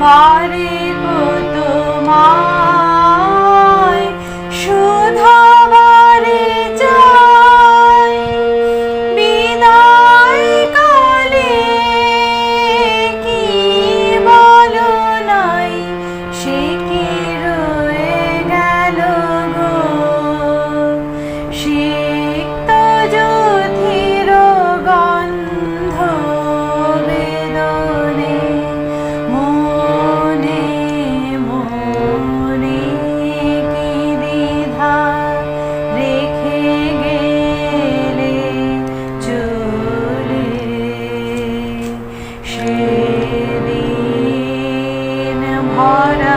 বারে গো তোমায় Ahora.